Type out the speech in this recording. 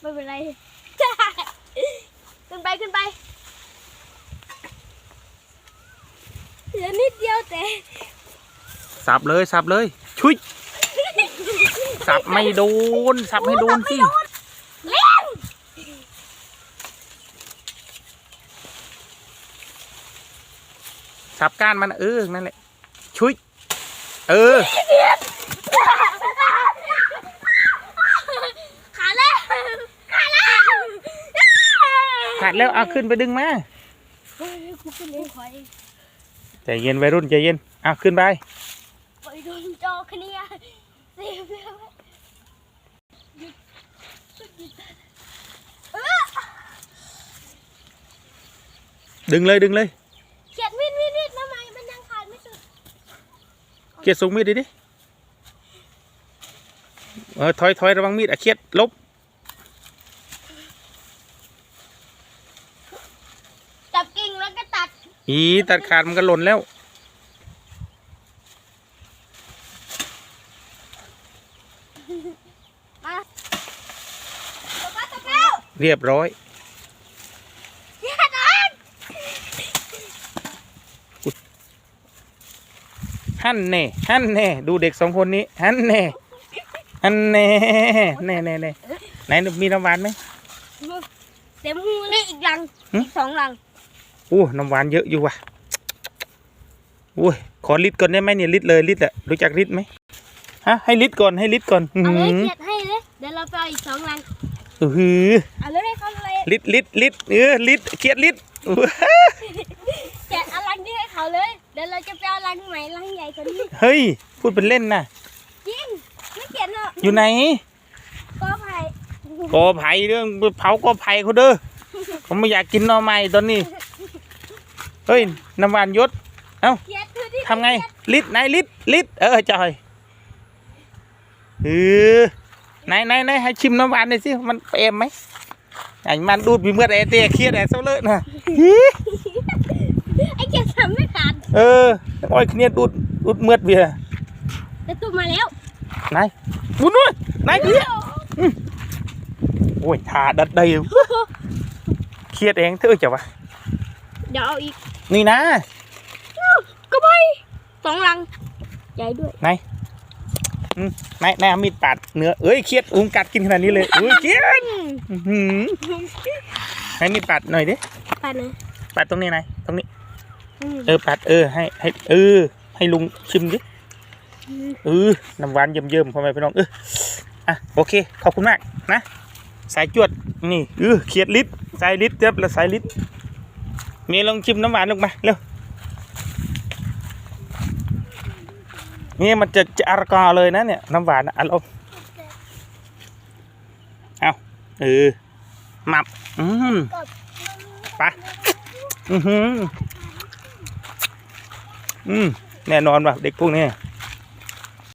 ไม่เป็นไร ขึ้นไปขึ้นไปเหลือนิดเดียวแต่สับเลยสับเลยชุยสับไม่โดนสับให้โดนสิเล่นสับก้านมันเออนั่นแหละชุยเออ ขาแล้วขาแล้ว ขาดแล้วเอาขึ้นไปดึงมาเฮ้ยกูขึ้นเองขอเองใจเย็นวัยรุ่นใจเย็นเอาขึ้นไปไปโดนจอคเนียเสียบแล้วหยุดหยุดเออดึงเลยดึงเลยเขียดวิดวิดวิดทำไมมันยังขาดไม่สุดเกียดสูงมีดดิดิเออถอยถอยระวังมีดอะเคียดลบจับกิ่งแล้วก็ตัด อีตัดขาดมันก็หล่นแล้ว มาตบแล้วตบแล้วเรียบร้อย อย่าดันฮั่นแน่ฮั่นแน่ดูเด็กสองคนนี้ ฮั่นแน่ฮั่นแน่แน่แน่แน่ไหนมีน้ำหวานไหมเต็มหูนี่อีกลังหึอีกสองลัง อู้น้ำหวานเยอะอยู่ว่ะอุ้ยขอลิตรก่อนได้ไหมเนี่ยลิตรเลยลิตรอะรู้จักลิตรไหมฮะให้ลิตรก่อนให้ลิตรก่อนอือเอาหืเลยอเขียดให้เลย เดี๋ยวเราไปเอาอีกสองลังอือหือเอาเลยให้เขาเลยลิตรลิตรลิตรเออลิตรเคียดลิตรอู้หูเขียดเอาลังนี้ให้เขาเลย เดี๋ยวเราจะไปเอาลังใหม่ลังใหญ่กว่านี้เฮ้ยพูดเป็นเล่นนะจริงไม่เขียนหรอกอยู่ไหนก็ไผ่กอไผ่เรื่องเผากอไผ่เขาเด้อผมไม่อยากกินหน่อไม้ตอนนี้ เฮ้ยน้ำหวานยศเขียดคือที่ทำไงลิตรไหนลิตรลิตรเออจอยเออไหนไหนไหนให้ชิมน้ำหวานหน่อยสิมันเปรมไหมไอ้มันดูดมีเมื่อไรเตะเครียดไอ้เศร้าเลยนะฮีไอ้เขียดทำไม่ขาดเออโอ้ยเครียดดูดดูดเมื่อเบียร์แต่ตุ้มมาแล้วไหนบุญด้วยไหนเครียดโอ้ยทาดัดเดียวเครียดเองเธอจะวะ เดี๋ยวเอาอีกนี่นะ ก็ไปสองลังใหญ่ด้วยไหนอืมไหนไหนเอามีดปาดเนื้อเอ้ยเครียดอุ้งกัดกินขนาดนี้เลยอุ้ยเครียดอื้อหือให้มีดปาดหน่อยดิไปเลยปาดตรงนี้ไหนอยตรงนี้ อืมเออปัดเออให้ให้เออ ให้ลุงชิมดิเออน้ำหวานเยิ้มๆพ่อแม่พี่น้องเอออะโอเคขอบคุณมากนะ สายจวดนี่เออเขียดลิตรสายลิตรเรียบแล้วสายลิตรเมีลองชิมน้ำหวานลงมาเร็วนี่มันจะจะอารกอเลยนะเนี่ยน้ำหวานอารมณ์เอาเออหมับอืมปะอืมอืมแน่นอนว่ะเด็กพวกนี้